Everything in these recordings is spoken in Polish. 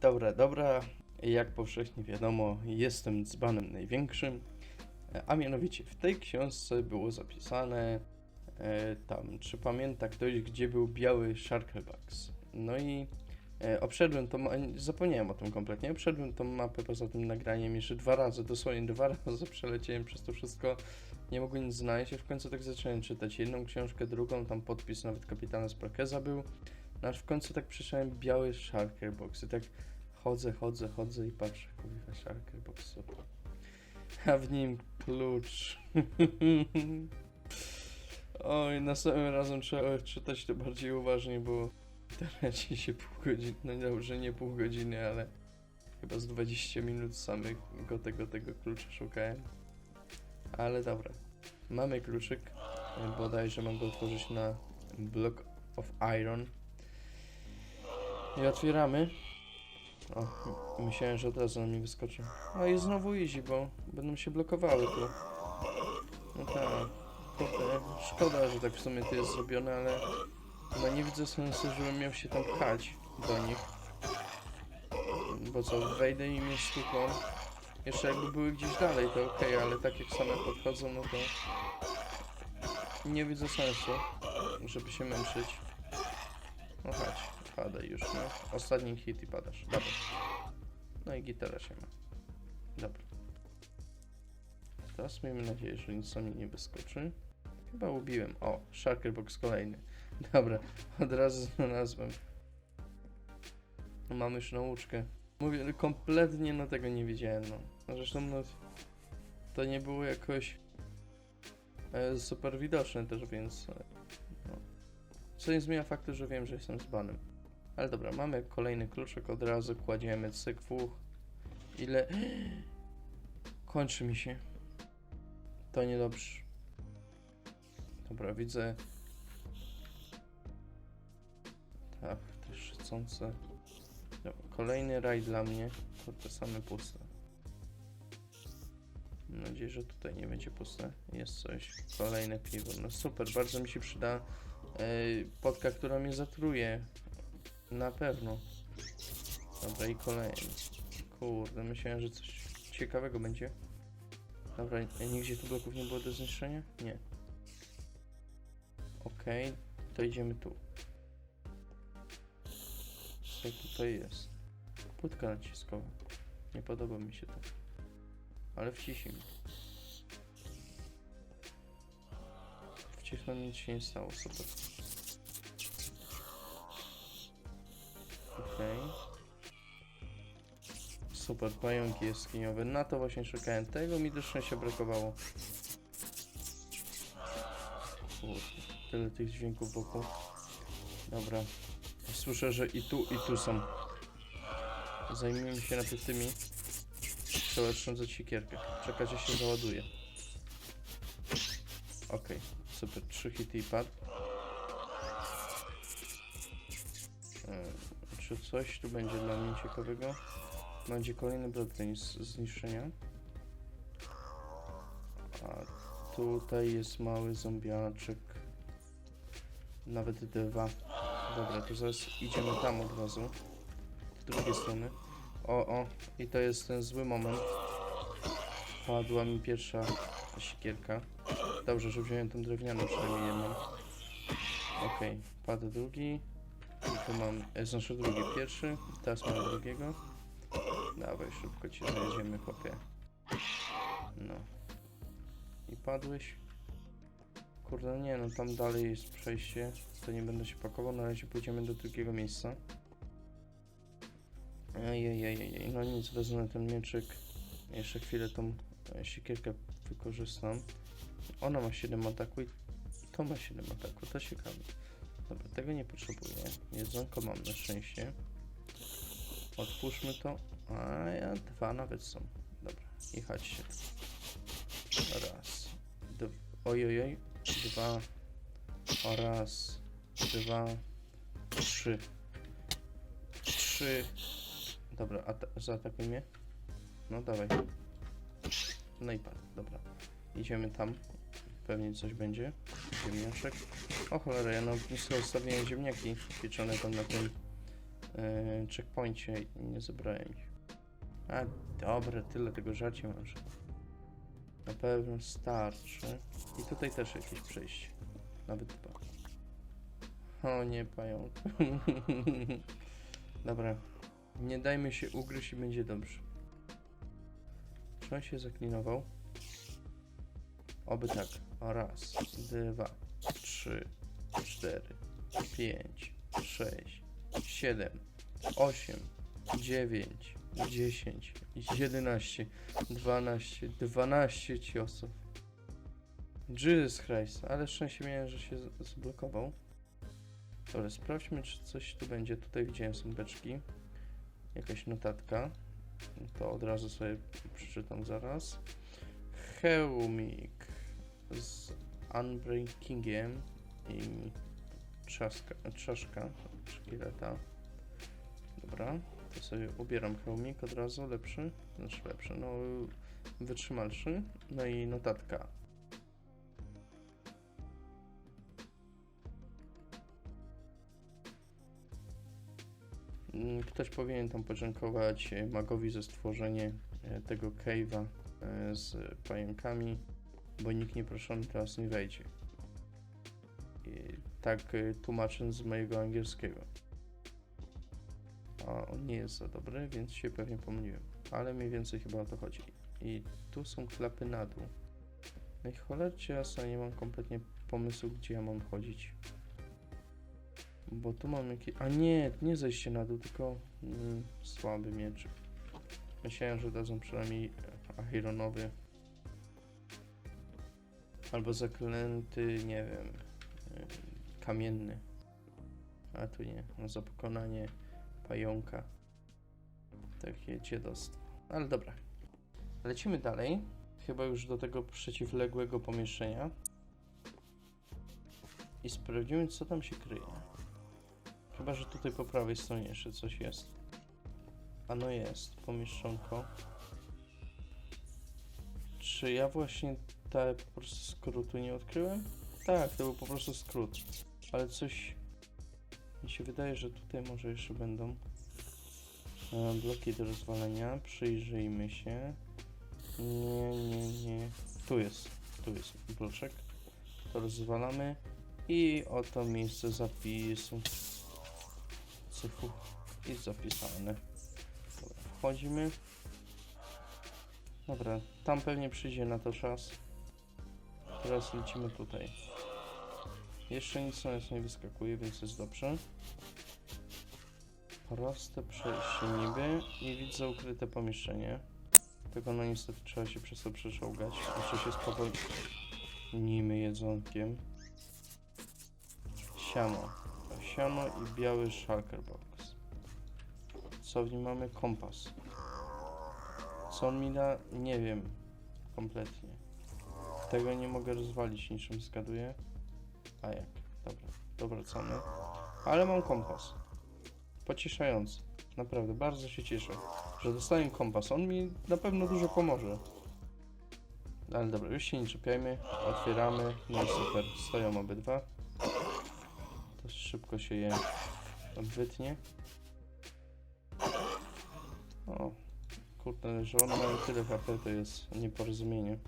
Dobra, dobra. Jak powszechnie wiadomo, jestem dzbanem największym. A mianowicie w tej książce było zapisane e, tam, czy pamięta ktoś, gdzie był biały Sharklebax. No i e, obszedłem ma- zapomniałem o tym kompletnie, obszedłem tą mapę poza tym nagraniem jeszcze dwa razy, dosłownie dwa razy przeleciałem przez to wszystko, nie mogłem nic znaleźć, w końcu tak zacząłem czytać jedną książkę, drugą, tam podpis nawet kapitana Sprakeza był, aż w końcu tak przyszedłem biały Sharker Box i tak chodzę, chodzę, chodzę i patrzę, kurwa, Sharker Box. A w nim klucz. Oj, następnym razem trzeba czytać to bardziej uważnie, bo traci się pół godziny, no dobrze, nie pół godziny, ale chyba z 20 minut samego tego, tego klucza szukałem. Ale dobra, mamy kluczyk, bodajże mam go otworzyć na Block of Iron. I otwieramy. O, myślałem, że od razu na mnie wyskoczy. No i znowu easy, bo będą się blokowały tu. No tak. Kurde, szkoda, że tak w sumie to jest zrobione, ale no nie widzę sensu, żebym miał się tam pchać do nich. Bo co, wejdę i mnie stuką. Jeszcze jakby były gdzieś dalej, to okej, ale tak jak same podchodzą, no to nie widzę sensu, żeby się męczyć. No chodź, padaj już, no. Ostatni hit i padasz. Dobra. No i gitara się ma. Dobra. Teraz miejmy nadzieję, że nic na mnie nie wyskoczy. Chyba ubiłem. O, Sharker Box kolejny. Dobra, od razu znalazłem. Mamy już nauczkę. Mówię, kompletnie no tego nie widziałem, no. Zresztą no, to nie było jakoś e, super widoczne też, więc no. Co nie zmienia faktu, że wiem, że jestem z banem. Ale dobra, mamy kolejny kluczek, od razu kładziemy cyk, wuch. Ile... Kończy mi się. To niedobrze. Dobra, widzę. Tak, te szycące. Kolejny raj dla mnie. To te same puste. Mam nadzieję, że tutaj nie będzie puste. Jest coś. Kolejne piwo. No super, bardzo mi się przyda e, podka, która mnie zatruje. Na pewno. Dobra, i kolejny. Kurde, myślałem, że coś ciekawego będzie. Dobra, nigdzie tu bloków nie było do zniszczenia? Nie. Okej, to idziemy tu. Co tutaj jest? Płytka naciskowa. Nie podoba mi się to. Ale wciśnij. Wcisnął, nic się nie stało, super. Okej. Super, pająki jaskiniowe. Na to właśnie szukałem. Tego mi do szczęścia brakowało. Kurde, tyle tych dźwięków wokół. Dobra. Słyszę, że i tu, i tu są. Zajmijmy się najpierw tymi. Trzeba oszczędzać siekierkę. Czekać, aż się załaduje. Okej, super. Trzy hity i pad. Czy coś tu będzie dla mnie ciekawego? Będzie kolejny blockchain z zniszczenia. A tutaj jest mały zombiaczek. Nawet dwa. Dobra, to zaraz idziemy tam od razu. Z drugiej strony. O, o. I to jest ten zły moment. Padła mi pierwsza siekierka. Dobrze, że wziąłem tą drewnianą przynajmniej jedną. Okej, padł drugi. Tu mam, znaczy drugi pierwszy. Teraz mam drugiego. Dawaj, szybko ci zajedziemy, chłopie. No. I padłeś. Kurde, nie no, tam dalej jest przejście. To nie będę się pakował, na razie pójdziemy do drugiego miejsca. Ejejejej, no nic, wezmę ten mieczyk. Jeszcze chwilę tą e, siekierkę wykorzystam. Ona ma 7 ataku i to ma 7 ataku, to ciekawe. Dobra, tego nie potrzebuję. Jedzonko mam na szczęście. Otwórzmy to. A ja dwa nawet są. Dobra, i chodźcie. Raz. Ojojoj. Dwa. Raz. Dwa. Trzy. Trzy. Dobra, ata- zaatakuj mnie. No dawaj. No i padł, dobra. Idziemy tam. Pewnie coś będzie. Ziemniaczek. O cholera, ja na ognisku zostawiłem ziemniaki pieczone tam na tym yy, checkpoincie i nie zebrałem ich. A dobra, tyle tego żarcia mam, na pewno starczy. I tutaj też jakieś przejście. Nawet dwa. O nie, pająk. Dobra. Nie dajmy się ugryźć i będzie dobrze. Czy on się zaklinował? Oby tak. Raz, dwa, trzy, cztery, pięć, sześć, siedem, osiem, dziewięć, dziesięć, jedenaście, dwanaście, dwanaście ciosów. Jesus Christ, ale szczęście miałem, że się z- zablokował. Dobra, sprawdźmy, czy coś tu będzie. Tutaj widziałem są beczki. Jakaś notatka. To od razu sobie przeczytam zaraz. Hełmik z Unbreakingiem i trzaska, czaszka szkieleta. Dobra, to sobie ubieram hełmik od razu, lepszy, znaczy lepszy, no wytrzymalszy. No i notatka. Mm, Ktoś powinien tam podziękować magowi za stworzenie e, tego cave'a e, z pająkami, bo nikt nieproszony teraz nie wejdzie. Tak e, tłumacząc z mojego angielskiego. A on nie jest za dobry, więc się pewnie pomyliłem. Ale mniej więcej chyba o to chodzi. I tu są klapy na dół. No i cholercie jasno, nie mam kompletnie pomysłu, gdzie ja mam chodzić. Bo tu mam jakieś... A nie, nie zejście na dół, tylko mm, słaby miecz. Myślałem, że dadzą przynajmniej e, ironowy. Albo zaklęty, nie wiem, kamienny. A tu nie, no za pokonanie pająka. Takie dziedostwo. Ale dobra. Lecimy dalej. Chyba już do tego przeciwległego pomieszczenia. I sprawdzimy, co tam się kryje. Chyba, że tutaj po prawej stronie jeszcze coś jest. A no jest, pomieszczonko. Czy ja właśnie te po prostu skrótu nie odkryłem? Tak, to był po prostu skrót. Ale coś mi się wydaje, że tutaj może jeszcze będą e, bloki do rozwalenia. Przyjrzyjmy się. Nie, nie, nie. Tu jest, tu jest bloczek. To rozwalamy. I oto miejsce zapisu. Cyfu. I zapisane. Dobra, wchodzimy. Dobra, tam pewnie przyjdzie na to czas. Teraz lecimy tutaj. Jeszcze nic na nas nie wyskakuje, więc jest dobrze. Proste przejście niby i widzę ukryte pomieszczenie. Tego no niestety trzeba się przez to przeczołgać. Muszę się spowolnimy jedzonkiem. Siano. Siano i biały shulker box. Co w nim mamy? Kompas. Co on mi da? Nie wiem. Kompletnie. Tego nie mogę rozwalić, niczym zgaduję. A jak? Dobra, to wracamy. Ale mam kompas. Pocieszający. Naprawdę, bardzo się cieszę, że dostałem kompas. On mi na pewno dużo pomoże. Ale dobra, już się nie czepiajmy. Otwieramy. No super. Stoją obydwa. To szybko się je wytnie. O, kurde, że one mają tyle HP, to jest nieporozumienie.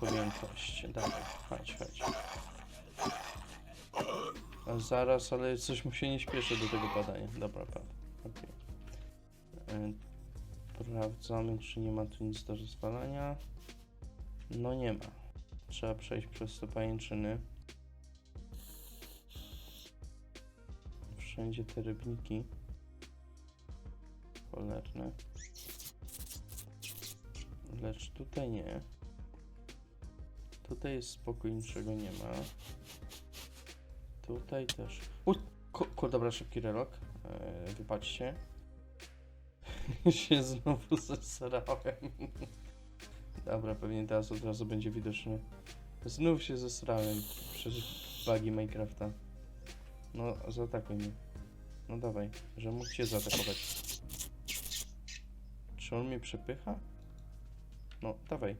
Powinien paść. Dawaj, chodź, chodź. A zaraz, ale coś mu się nie śpieszy do tego badania. Dobra, padł. Okej. E, Sprawdzamy, czy nie ma tu nic do rozwalania. No nie ma. Trzeba przejść przez te pajęczyny. Wszędzie te rybniki. Cholerne. Lecz tutaj nie. Tutaj jest spokój, niczego nie ma. Tutaj też. U, ku, ku, dobra, szybki relok. Eee, wypatrzcie. się znowu zesrałem. Dobra, pewnie teraz od razu będzie widoczne. Znów się zesrałem przez bugi Minecrafta. No, zaatakuj mnie. No dawaj, że mógł cię zaatakować. Czy on mnie przepycha? No, dawaj.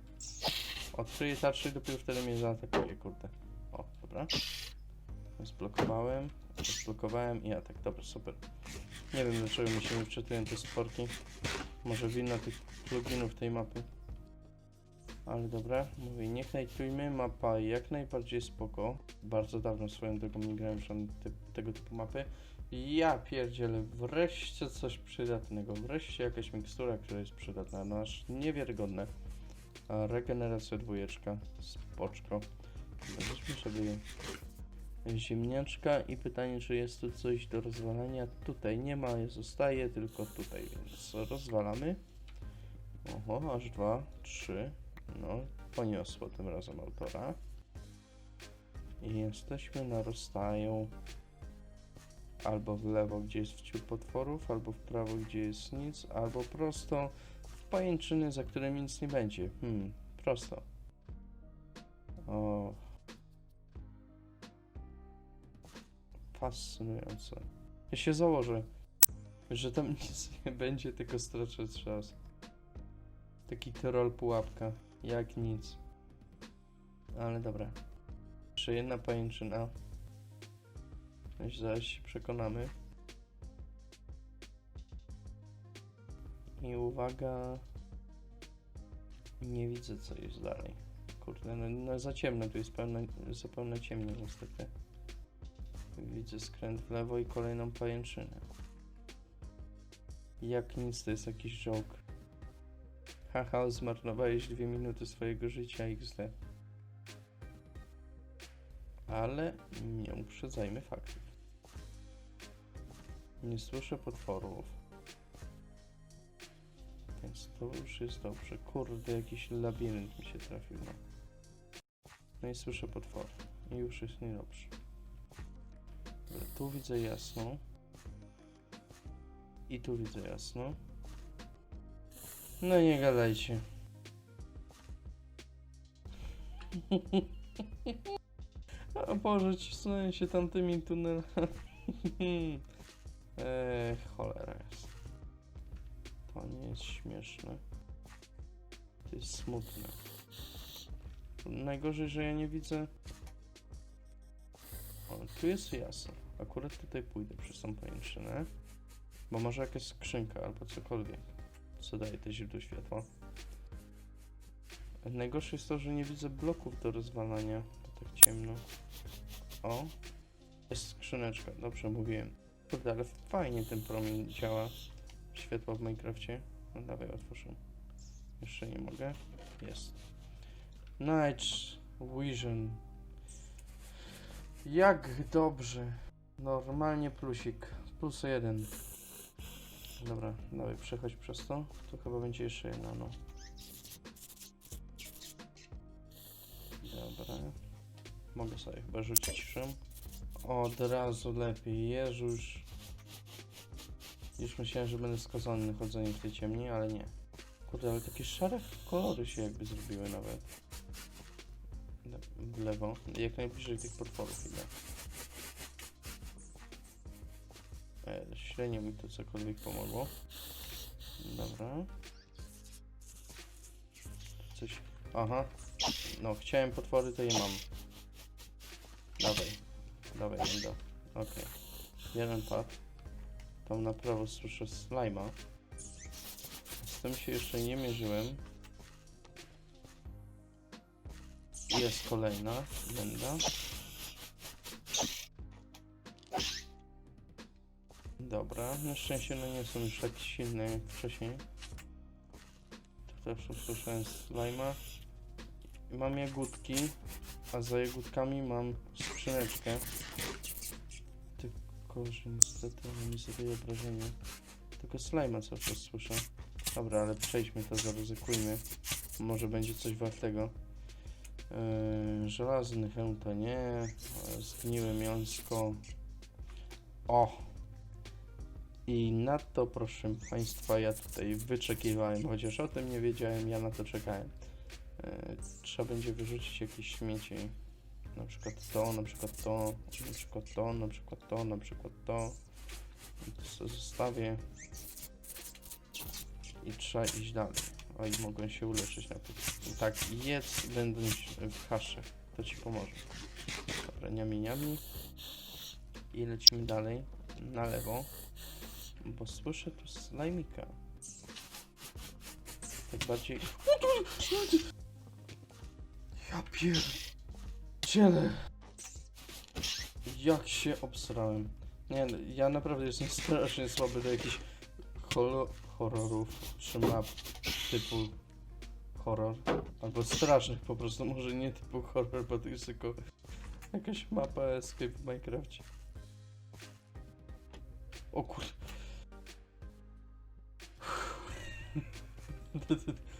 Odkryję tarczę i dopiero wtedy mnie zaatakuje, kurde. O, dobra. Zblokowałem, zblokowałem i atak. Dobra, super. Nie wiem dlaczego mi się nie wczytują te sporki. Może wina tych pluginów tej mapy. Ale dobra, mówię, nie hejtujmy, mapa jak najbardziej spoko. Bardzo dawno swoją drogą nie grałem żadne typ, tego typu mapy. Ja pierdzielę, wreszcie coś przydatnego, wreszcie jakaś mikstura, która jest przydatna, no aż niewiarygodne. Regeneracja dwójeczka, spoczko. Weźmy sobie ziemniaczka i pytanie, czy jest tu coś do rozwalania. Tutaj nie ma, zostaje tylko tutaj, więc rozwalamy. Oho, aż dwa, trzy. No, poniosło tym razem autora. I jesteśmy na rozstaju. Albo w lewo, gdzie jest wciół potworów, albo w prawo, gdzie jest nic, albo prosto pajęczyny, za którymi nic nie będzie. Hmm, prosto. O. Fascynujące. Ja się założę, że tam nic nie będzie, tylko stracę czas. Taki troll pułapka, jak nic. Ale dobra. Jeszcze jedna pajęczyna. Zaraz się przekonamy. I uwaga. Nie widzę co jest dalej. Kurde, no, no za ciemno, tu jest pełno, zupełnie ciemno niestety. Widzę skręt w lewo i kolejną pajęczynę. Jak nic, to jest jakiś joke. Haha, zmarnowałeś dwie minuty swojego życia XD. Ale nie uprzedzajmy faktów. Nie słyszę potworów. Więc to już jest dobrze. Kurde, jakiś labirynt mi się trafił. No, no i słyszę potwory. I już jest niedobrze. Dobra, tu widzę jasno. I tu widzę jasno. No nie gadajcie. A Boże, cisnąłem się tamtymi tunelami. Eee, cholera jest. To nie jest śmieszne. To jest smutne. Najgorzej, że ja nie widzę... O, tu jest jasno. Akurat tutaj pójdę przez tą pajęczynę. Bo może jakaś skrzynka albo cokolwiek, co daje te źródło światła. Najgorsze jest to, że nie widzę bloków do rozwalania. To tak ciemno. O, jest skrzyneczka, dobrze mówiłem. Kurde, ale fajnie ten promień działa. Światło w Minecrafcie. No dawaj, otworzę. Jeszcze nie mogę. Jest. Night Vision. Jak dobrze. Normalnie plusik. Plus jeden. Dobra, dawaj, przechodź przez to. To chyba będzie jeszcze jedna, no. Dobra. Mogę sobie chyba rzucić szym. Od razu lepiej. Jezus. Już myślałem, że będę skazany na chodzenie w tej ciemni, ale nie. Kurde, ale takie szare kolory się jakby zrobiły nawet. W lewo. Jak najbliżej tych potworów idę. E, średnio mi to cokolwiek pomogło. Dobra. Coś... Aha. No, chciałem potwory, to je mam. Dawaj. Dawaj, będę. Okej. Jeden pad. Tam na prawo słyszę slajma. Z tym się jeszcze nie mierzyłem. Jest kolejna. Będę. Dobra, na szczęście no nie są już tak silne jak wcześniej. Tu też usłyszałem slajma. Mam jagódki, a za jagódkami mam skrzyneczkę. Tylko, że niestety mi zadaje. Tylko slajma cały czas słyszę. Dobra, ale przejdźmy to, zaryzykujmy. Może będzie coś wartego. Yy, żelazny hełm to nie. Zgniłe mięsko. O! I na to, proszę Państwa, ja tutaj wyczekiwałem, chociaż o tym nie wiedziałem, ja na to czekałem. E, trzeba będzie wyrzucić jakieś śmieci. Na przykład to, na przykład to, na przykład to, na przykład to, na przykład to. I to sobie zostawię. I trzeba iść dalej. O, i mogą się uleczyć na tym. Tak, jedz będąc w hasze. To ci pomoże. Dobra, niami, niami. I lecimy dalej. Na lewo. Bo słyszę tu slajmika. Tak bardziej... Ja pierdzielę. Jak się obsrałem. Nie, ja naprawdę jestem strasznie słaby do jakichś horrorów czy map typu horror. Albo strasznych po prostu, może nie typu horror, bo to jest tylko jakaś mapa escape w Minecrafcie. O kur...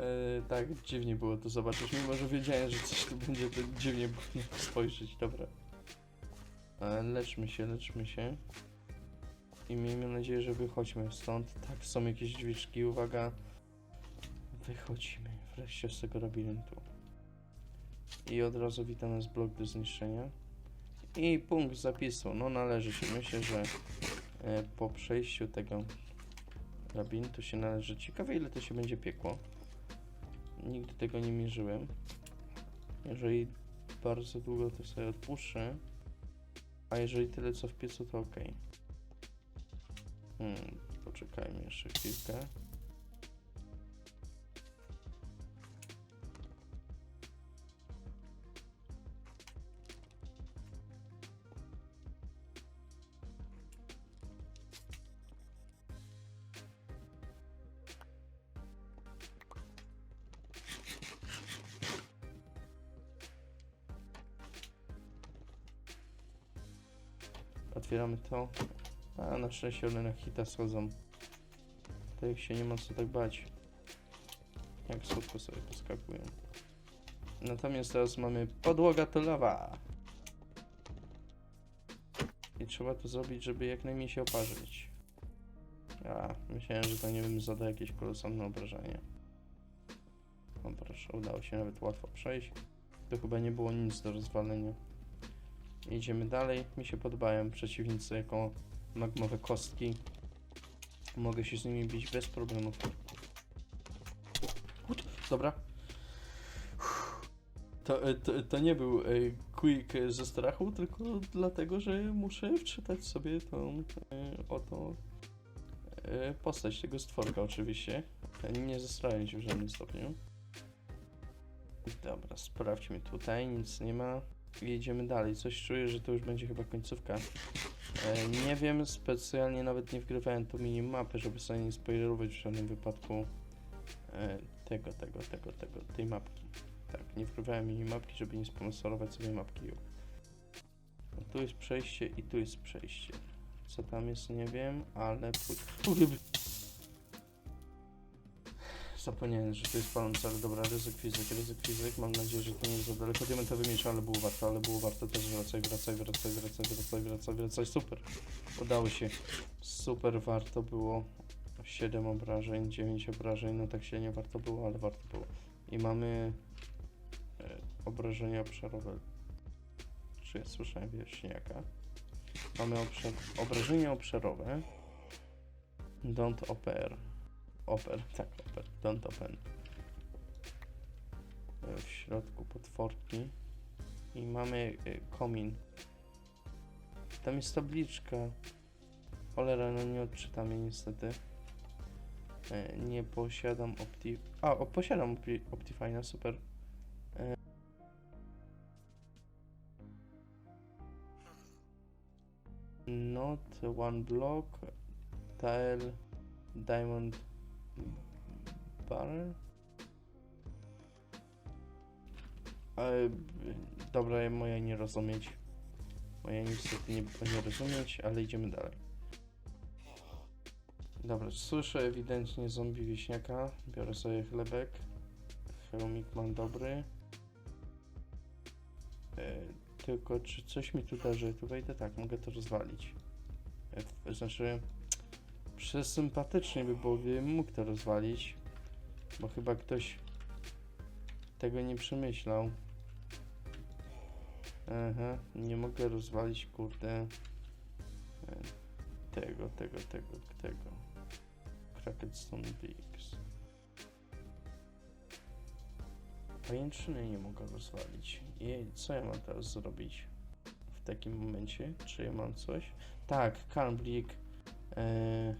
E, tak, dziwnie było to zobaczyć, mimo że wiedziałem, że coś tu będzie, to dziwnie było spojrzeć, dobra. E, leczmy się, leczmy się. I miejmy nadzieję, że wychodźmy stąd. Tak, są jakieś drzwiczki, uwaga. Wychodzimy wreszcie z tego labiryntu. I od razu wita nas blok do zniszczenia. I punkt zapisu, no należy się. Myślę, że e, po przejściu tego labiryntu się należy. Ciekawe ile to się będzie piekło. Nigdy tego nie mierzyłem. Jeżeli bardzo długo to sobie odpuszczę. A jeżeli tyle co w piecu, to ok. Hmm, poczekajmy jeszcze chwilkę. To. A na szczęście one na hita schodzą. Ich się nie ma co tak bać. Jak słodko sobie poskakują. Natomiast teraz mamy podłoga to lawa. I trzeba to zrobić, żeby jak najmniej się oparzyć. A, myślałem, że to nie wiem, zada jakieś kolosalne obrażenie. O proszę, udało się nawet łatwo przejść. To chyba nie było nic do rozwalenia. Idziemy dalej. Mi się podobają przeciwnicy jako magmowe kostki. Mogę się z nimi bić bez problemów. Ut, Dobra. To, e, to, to nie był e, quick ze strachu, tylko dlatego, że muszę wczytać sobie tą e, oto postać tego stworka oczywiście. Nie zestrałem się w żadnym stopniu. Dobra, sprawdźmy tutaj, nic nie ma. Jedziemy dalej. Coś czuję, że to już będzie chyba końcówka. E, nie wiem, specjalnie nawet nie wgrywałem tu minimapy, żeby sobie nie spoilerować w żadnym wypadku e, tego, tego, tego, tego, tej mapki. Tak, nie wgrywałem minimapki, żeby nie sponsorować sobie mapki. No, tu jest przejście i tu jest przejście. Co tam jest, nie wiem, ale... Kurde, Zapomniałem, że to jest palące, ale dobra, ryzyk fizyk, ryzyk fizyk. Mam nadzieję, że to nie jest za daleko. Diamentowy miecz, ale było warto, ale było warto też wracaj, wracaj, wracaj, wracaj, wracaj, wracaj, wracaj. Super. Udało się. Super warto było. 7 obrażeń, 9 obrażeń, no tak się nie warto było, ale warto było. I mamy e, obrażenia obszarowe. Czy ja słyszałem wieśniaka? Mamy obszar, obrażenia obszarowe. Don't oper. Oper, tak, oper. Don't open. E, W środku potworki. I mamy e, komin. Tam jest tabliczka. Cholera, no nie odczytam jej niestety. E, Nie posiadam Opti... A, o, posiadam Opti- Optifine, super. E, Not one block. Tile. Diamond. Barrel? E, dobra, moja nie rozumieć. Moja niestety nie, nie rozumieć, ale idziemy dalej. Dobra, słyszę ewidentnie zombie wieśniaka. Biorę sobie chlebek. Hełmik mam dobry. E, tylko czy coś mi tu darzy? Tu wejdę tak, mogę to rozwalić. E, znaczy, przesympatycznie by było, gdybym mógł to rozwalić. Bo chyba ktoś tego nie przemyślał. Aha, nie mogę rozwalić, kurde. e, Tego, tego, tego, tego. Cracked Stone Bricks. Pajęczyny nie mogę rozwalić. Jej, co ja mam teraz zrobić? W takim momencie? Czy ja mam coś? Tak, Calm. Yy,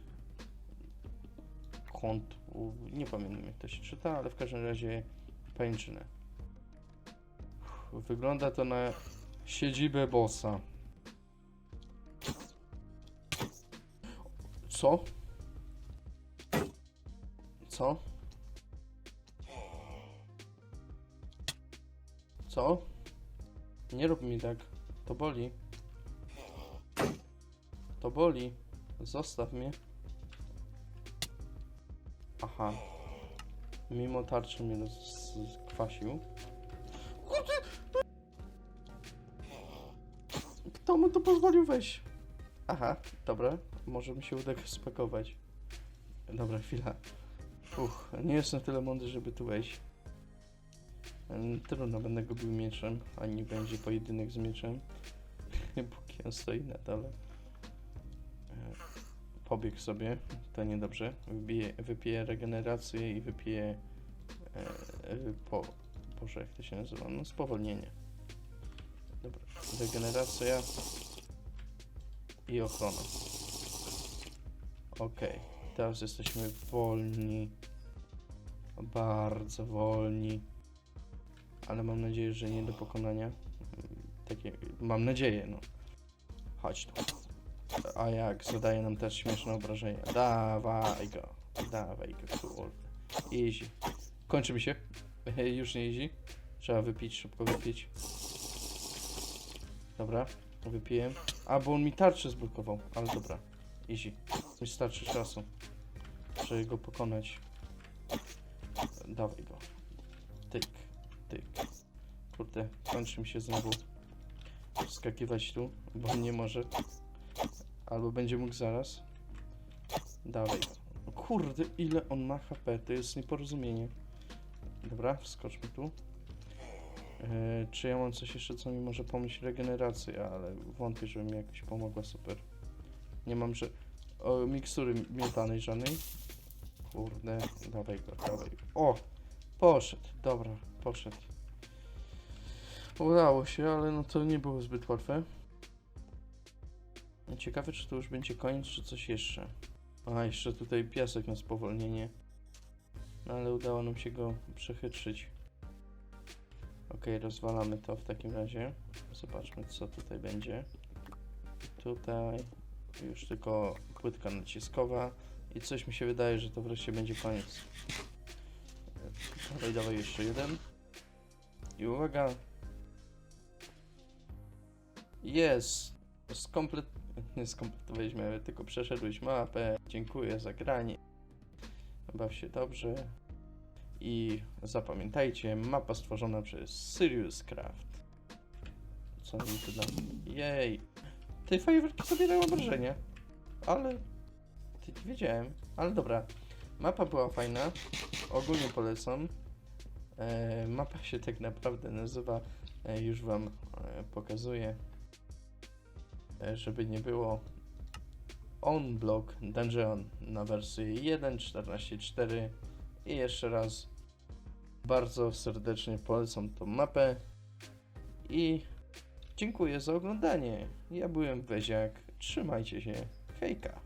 kąt. Nie pamiętam jak to się czyta, ale w każdym razie. Uff, Wygląda to na siedzibę bossa. Co? Co? Co? Nie rób mi tak. To boli. To boli. Zostaw mnie. Aha. Mimo tarczy mnie. Kurde! Kto mu to pozwolił wejść? Aha, dobra. Może mi się uda spakować. Dobra, chwila. Uch, nie jestem tyle mądry, żeby tu wejść. Trudno, będę go bił mieczem, a nie będzie pojedynek z mieczem. Póki on stoi na dole. Pobiegł sobie, to niedobrze. Wybije, wypije regenerację i wypije e, po, Boże, jak to się nazywa? No spowolnienie. Dobra, regeneracja i ochrona. Okej, teraz jesteśmy wolni. Bardzo wolni. Ale mam nadzieję, że nie do pokonania. Takie, mam nadzieję, no. Chodź tu. A jak, zadaje nam też śmieszne obrażenia. Dawaj go. Dawaj go, kurde. Easy. Kończy mi się. Już nie easy. Trzeba wypić, szybko wypić. Dobra, wypiję. A, bo on mi tarczę zblokował, ale dobra. Easy. Mi starczy czasu, żeby go pokonać. Dawaj go. Tyk, tyk. Kurde, kończy mi się znowu skakiwać tu, bo nie może. Albo będzie mógł zaraz. Dawaj go. Kurde, ile on ma HP, to jest nieporozumienie. Dobra, wskoczmy tu. E, czy ja mam coś jeszcze, co mi może pomóc regenerację, ale wątpię, żeby mi jakoś pomogła super. Nie mam, że... O, mikstury miętanej żadnej. Kurde, dawaj go, dawaj. O! Poszedł, dobra, poszedł. Udało się, ale no to nie było zbyt łatwe. Ciekawe, czy to już będzie koniec, czy coś jeszcze. A, jeszcze tutaj piasek na spowolnienie. No ale udało nam się go przechytrzyć. Ok, rozwalamy to w takim razie. Zobaczmy, co tutaj będzie. Tutaj już tylko płytka naciskowa i coś mi się wydaje, że to wreszcie będzie koniec. Dawaj, dawaj jeszcze jeden. I uwaga. Jest. Skomplet... Nie skompletowaliśmy, tylko przeszedłeś mapę. Dziękuję za granie. Baw się dobrze. I zapamiętajcie, mapa stworzona przez Sirius Craft. Co mi tu da? Jej! Te fajerwerki zabierają obrażenia. Ale... Ty, wiedziałem. Ale dobra. Mapa była fajna. Ogólnie polecam. E, mapa się tak naprawdę nazywa, e, już wam e, pokazuję, żeby nie było On Block Dungeon na wersji 1.14.4 i jeszcze raz bardzo serdecznie polecam tą mapę i dziękuję za oglądanie. Ja byłem Weziak, trzymajcie się, hejka.